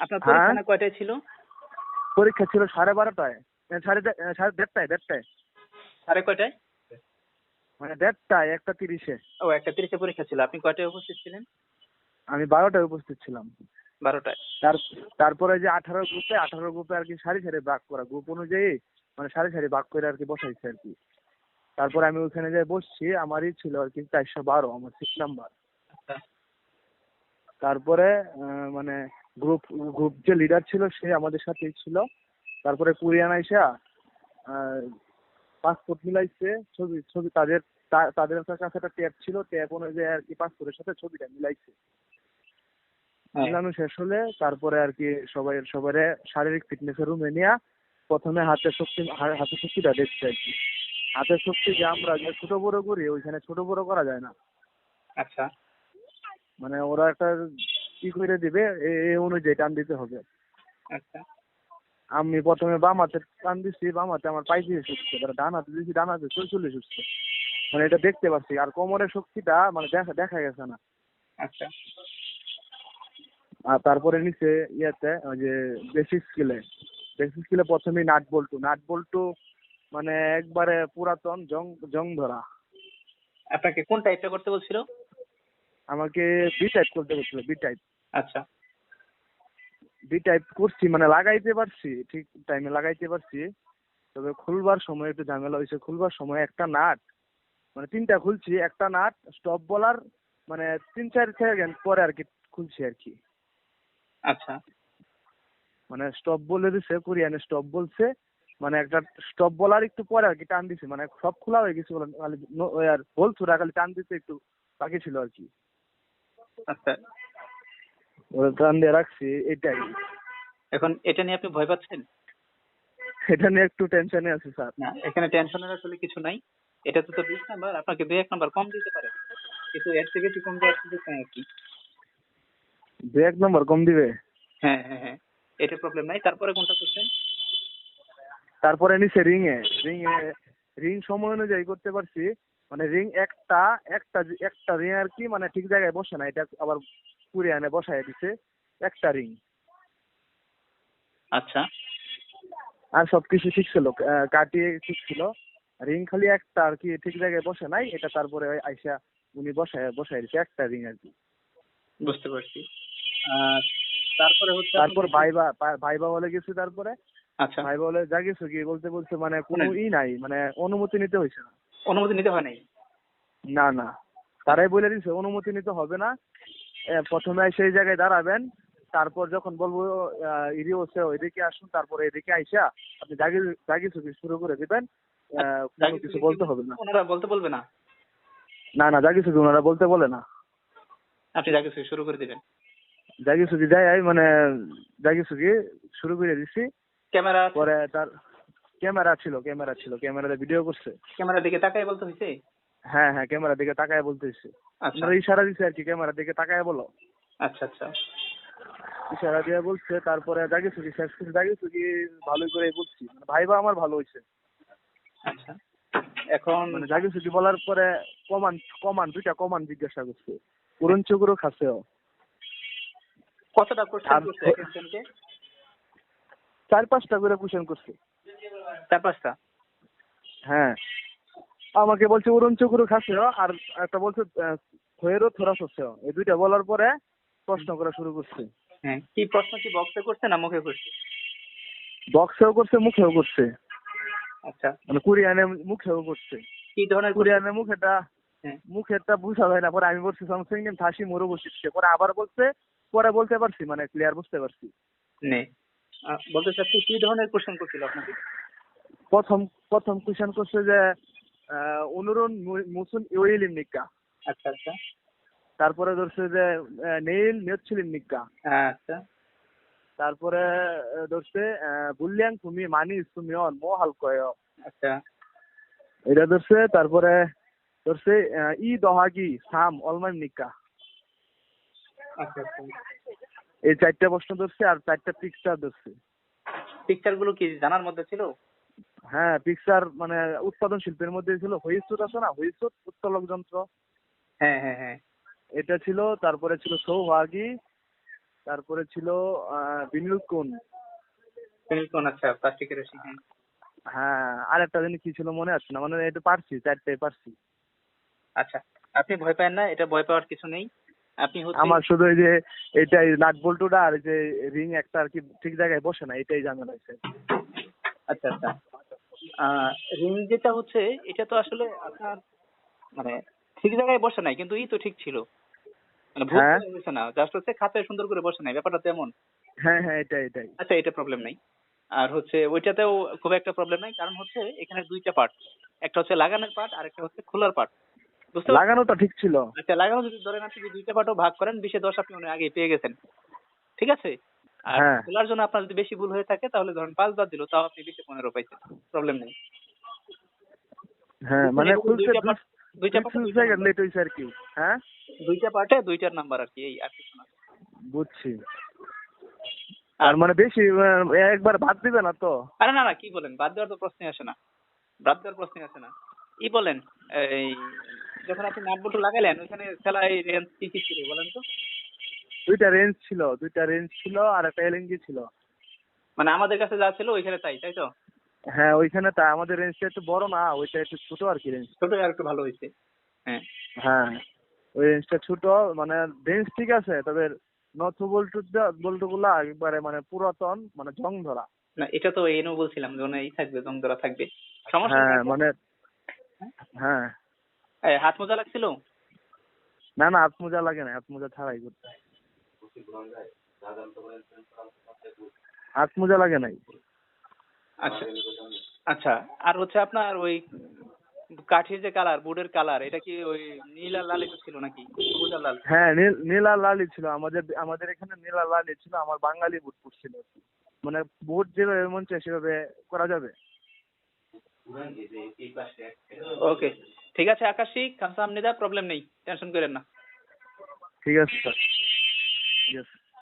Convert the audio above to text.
আপনার হ্যাঁ? পরীক্ষা কয়টায় ছিল? পরীক্ষা ছিল সাড়ে বারোটায়। সাড়ে সাড়ে দেড়টায় দেড়টায়। সাড়ে কয়টায়? মানে দেড়টায় একটা তিরিশে। ও একটা তিরিশে পরীক্ষা ছিল। আপনি কয়টায় উপস্থিত ছিলেন? আমি বারোটায় উপস্থিত ছিলাম। বারোটায়। তার তারপরে যে আঠারো গ্রুপে আঠারো গ্রুপে আর কি সারি সারি ভাগ করা। গ্রুপ অনুযায়ী মানে সারি সারি ভাগ করে আর কি বসাইছে আর কি। তারপরে আমি ওখানে যে বসছি আমারই ছিল আর কি চারশো বারো আমার সিট নাম্বার আচ্ছা। তারপরে মানে গ্রুপ গ্রুপ যে লিডার ছিল সে আমাদের সাথেই ছিল। তারপরে কুরিয়ান আইসা পাসপোর্ট মিলাইছে ছবি ছবি তাদের তাদের কাছে একটা ট্যাব ছিল ট্যাব অনুযায়ী আর কি পাসপোর্টের সাথে ছবিটা মিলাইছে। হ্যাঁ। মিলানো শেষ হলে তারপরে আর কি সবাই সবারে শারীরিক ফিটনেসের রুমে নিয়ে প্রথমে হাতের শক্তি হাতের শক্তিটা দেখছে আর কি। হাতের শক্তি যে আমরা যে ছোট বড় করি ওইখানে ছোট বড় করা যায় না। আচ্ছা। মানে ওরা একটা কি করে দিবে? এ- এই অনুযায়ী টান দিতে হবে। আচ্ছা। আমি প্রথমে বাম হাতে টান দিচ্ছি বাম হাতে আমার পঁয়ত্রিশ উঠছে এবার ডান হাতে দিচ্ছি ডান হাতে চল্লিশ উঠছে মানে এটা দেখতে পাচ্ছি আর কোমরের শক্তিটা মানে দেখা দেখা গেছে না। আচ্ছা। আর তারপরে নিচে ইয়েতে ওই যে বেসিক স্কিলে বেসিক স্কিলে প্রথমেই নাট বল্টু। নাট বল্টু মানে একবারে পুরাতন জং জং ধরা আপনাকে কোন টাইপটা করতে বলছিল? আমাকে বি টাইপ করতে বলছিল বি টাইপ আচ্ছা। বি টাইপ করছি মানে লাগাইতে পারছি ঠিক টাইমে লাগাইতে পারছি। তবে খুলবার সময় একটু ঝামেলা হয়েছে। খুলবার সময় একটা নাট মানে তিনটা খুলছি একটা নাট স্টপ বলার মানে তিন চার সেকেন্ড পরে আর কি খুলছি আর কি। আচ্ছা। মানে স্টপ বলে দিছে কোরিয়ানে স্টপ বলছে মানে একটা স্টপ বলার একটু পরে আর কি টান দিছে মানে সব খোলা হয়ে গেছিল খালি আর হোল খালি টান দিতে একটু বাকি ছিল আর কি। আচ্ছা। ওরা দিয়ে রাখছি এটাই। এখন এটা নিয়ে আপনি ভয় পাচ্ছেন? এটা নিয়ে একটু টেনশনে আছি স্যার। না এখানে টেনশনের আসলে কিছু নাই। এটা তো তো বিশ নাম্বার আপনাকে এক নাম্বার কম দিতে পারে। কিন্তু এর থেকে একটু কম দেওয়ার সুযোগ নাই আর কি। দু এক নম্বর কম দিবে? হ্যাঁ হ্যাঁ হ্যাঁ। এটা প্রবলেম নাই। তারপরে কোনটা কোশ্চেন তারপরে নিচে ring a ring a ring সময় অনুযায়ী করতে পারছি। মানে রিং একটা একটা একটা রিং আর কি মানে ঠিক জায়গায় বসে না এটা আবার পুরে আনে বসায় দিছে একটা রিং আচ্ছা। আর সবকিছু ঠিক ছিল আহ, কাটিয়ে ঠিক ছিল। রিং খালি একটা আর কি ঠিক জায়গায় বসে নাই এটা তারপরে আইসা উনি বসায় বসায় দিছে একটা রিং আর কি। বুঝতে পারছি। আর তারপরে হচ্ছে তারপর ভাইবা ভাইবা বলে গেছে তারপরে। আচ্ছা। ভাইবা বলে যা গেছো কি বলতে বলতে মানে কোনো ই নাই মানে অনুমতি নিতে হয়েছে না। অনুমতি নিতে হয় নাই? না না। তারাই বলে দিছে অনুমতি নিতে হবে না। প্রথমে সেই জায়গায় দাঁড়াবেন তারপর যখন বলব ইরি হচ্ছে ওইদিকে আসুন তারপরে এদিকে আইসা আপনি জাগি জাগি ছবি শুরু করে দিবেন কোনো কিছু বলতে হবে না। ওনারা বলতে বলবে না? না না জাগি ছবি ওনারা বলতে বলে না। আপনি শুরু করে দিবেন। জাগি ছবি যাই মানে জাগি ছবি শুরু করে দিছি। ক্যামেরা পরে তার ক্যামেরা ছিল ক্যামেরা ছিল ক্যামেরাতে ভিডিও করছে। ক্যামেরার দিকে তাকাই বলতে হয়েছে হ্যাঁ হ্যাঁ ক্যামেরা দিকে তাকায় বলতেছে আচ্ছা। আপনারা ইশারা দিছে আর কি ক্যামেরা দিকে তাকায় বলো। আচ্ছা আচ্ছা। ইশারা দিয়ে বলছে তারপরে জাগি সুখি শেষ করে জাগি সুখি ভালোই করে বলছি। মানে ভাইবা আমার ভালো হয়েছে আচ্ছা। এখন মানে জাগি সুখি বলার পরে কমান কমান দুইটা কমান জিজ্ঞাসা করছে। পুরন চুকুরও খাসেও কতটা কোশ্চেন করছে চার পাঁচটা করে কোশ্চেন করছে। চার পাঁচটা হ্যাঁ। আমাকে বলছে উড়ন চুকুরও খাসেও আর একটা বলছে হয়েরও থোড়া সসেও এই দুইটা বলার পরে প্রশ্ন করা শুরু করছে। হ্যাঁ কি প্রশ্ন কি বক্সে করছে না মুখে করছে? বক্সেও করছে মুখেও করছে। আচ্ছা। মানে কুরিয়ানে মুখেও করছে। কি ধরনের? কুরিয়ানে মুখেটা হ্যাঁ। মুখেরটা বুঝা যায় না। পরে আমি বলছি নিম থাসি মোরো বসিচ্ছে পরে আবার বলছে পরে বলতে পারছি মানে ক্লিয়ার বুঝতে পারছি। নে। বলতে চাচ্ছি কি ধরনের কোশ্চেন করছিল আপনাকে? প্রথম প্রথম কোশ্চেন করছে যে অনুরণ মুসুন ইউইলিম নিকা আচ্ছা আচ্ছা। তারপরে ধরছে যে নেইল নিয়চ্ছিলিম নিকা আচ্ছা। তারপরে ধরছে বুল্যাং তুমি মানি তুমি অন মো হালকয় আচ্ছা। এটা ধরছে তারপরে ধরছে ই দহাগি সাম অলমাইম নিকা। আচ্ছা আচ্ছা। এই চারটা প্রশ্ন ধরছে আর চারটা পিকচার ধরছে। পিকচারগুলো কি জানার মধ্যে ছিল? হ্যাঁ পিকচার মানে উৎপাদন শিল্পের মধ্যে ছিল হুইসুট আছে না হুইসুট উত্তোলক যন্ত্র। হ্যাঁ হ্যাঁ হ্যাঁ। এটা ছিল তারপরে ছিল সৌভাগী তারপরে ছিল বিনিল কোন? কোন আচ্ছা প্লাস্টিকের রশি হ্যাঁ। হ্যাঁ আর একটা জানি কি ছিল মনে আছে না? মানে এটা পারছি চারটায় পারছি। আচ্ছা আপনি ভয় পান না? এটা ভয় পাওয়ার কিছু নেই? আপনি হচ্ছে আমার শুধু এই যে এটাই নাট বল্টুটা আর যে রিং একটা আর কি ঠিক জায়গায় বসে না এটাই জানা হয়েছে। আচ্ছা আচ্ছা। রিং যেটা হচ্ছে এটা তো আসলে আপনার মানে ঠিক জায়গায় বসে নাই কিন্তু ই তো ঠিক ছিল। মানে ভুল হ্যাঁ। না জাস্ট হচ্ছে খাতায় সুন্দর করে বসে নাই ব্যাপারটা তেমন হ্যাঁ হ্যাঁ এটাই এটাই। আচ্ছা এটা প্রবলেম নাই। আর হচ্ছে ওইটাতেও খুব একটা প্রবলেম নাই কারণ হচ্ছে এখানে দুইটা পার্ট একটা হচ্ছে লাগানোর পার্ট আর একটা হচ্ছে খোলার পার্ট বুঝতে? লাগানোটা ঠিক ছিল। আচ্ছা লাগানো যদি ধরেন আপনি দুইটা পার্টও ভাগ করেন বিশে দশ আপনি অনেক আগে পেয়ে গেছেন। ঠিক আছে? আর হ্যাঁ। খোলার জন্য আপনার যদি বেশি ভুল হয়ে থাকে তাহলে ধরেন পাঁচ বার দিল তাও আপনি বিশে পনেরো পাইছেন। প্রবলেম নেই। হ্যাঁ মানে দুইটা লেট আর কি হ্যাঁ দুইটা পার্টে দুইটার নাম্বার আর কি এই আর কিছু না। বুঝছি। আর মানে বেশি একবার ভাত দিবে না তো? আরে না না কি বলেন? বাদ দেওয়ার তো প্রশ্নই আসে না। বাদ দেওয়ার প্রশ্নই আসে না। কি বলেন এই যখন আপনি নাট বল্টু লাগালেন ওইখানে সেলাই রেঞ্জ কি কি ছিল বলেন তো? দুইটা রেঞ্জ ছিল দুইটা রেঞ্জ ছিল আর একটা এলএনজি ছিল। মানে আমাদের কাছে যা ছিল ওইখানে তাই তাই তো? হ্যাঁ ওইখানে তা আমাদের রেঞ্জটা একটু বড় না ওইটা একটু ছোট আর কি রেঞ্জ ছোট আর একটু ভালো হয়েছে। হ্যাঁ। হ্যাঁ ওই রেঞ্জটা ছোট মানে রেঞ্জ ঠিক আছে তবে নথ বল্টু বল্টু গুলা একবারে মানে পুরাতন মানে জং ধরা না এটা তো এনেও বলছিলাম যে ওখানে ই থাকবে জং ধরা থাকবে। সমস্যা হ্যাঁ মানে হ্যাঁ। হাত মোজা লাগছিল? না না হাত মোজা লাগে না হাত মোজা ছাড়াই করতে হয়। হাত মোজা লাগে নাই। আচ্ছা আচ্ছা আর হচ্ছে আপনার ওই কাঠের যে কালার বোর্ডের কালার এটা কি ওই নীল আর লাল ছিল নাকি? সবুজ আর লাল। হ্যাঁ নীল নীল আর লালই ছিল। আমাদের আমাদের এখানে নীল আর লালই ছিল আমার বাঙালি বুট ছিল মানে বুট যেভাবে মন চায় সেভাবে করা যাবে। ওকে ঠিক আছে আকাশি খামসামনিদা প্রবলেম নেই টেনশন করেন না। ঠিক আছে স্যার ঠিক আছে